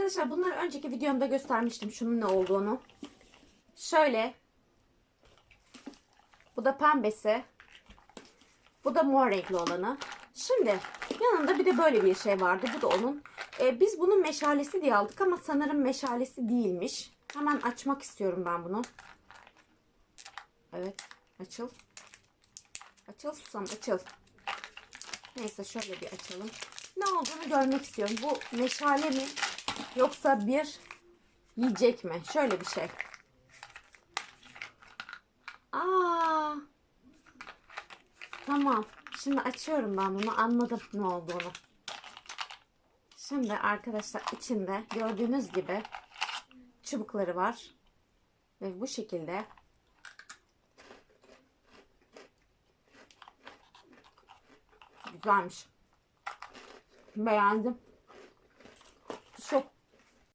Arkadaşlar bunları önceki videomda göstermiştim şunun ne olduğunu. Şöyle. Bu da pembesi. Bu da mor renkli olanı. Şimdi yanında bir de böyle bir şey vardı. Bu da onun. Ee, biz bunun meşalesi diye aldık ama sanırım meşalesi değilmiş. Hemen açmak istiyorum ben bunu. Evet. Açıl. Açıl susam açıl. Neyse şöyle bir açalım. Ne olduğunu görmek istiyorum. Bu meşale mi? Yoksa bir yiyecek mi? Şöyle bir şey. Aa. Tamam. Şimdi açıyorum ben bunu. Anladım ne olduğunu. Şimdi arkadaşlar içinde gördüğünüz gibi çubukları var. Ve bu şekilde güzelmiş. Beğendim.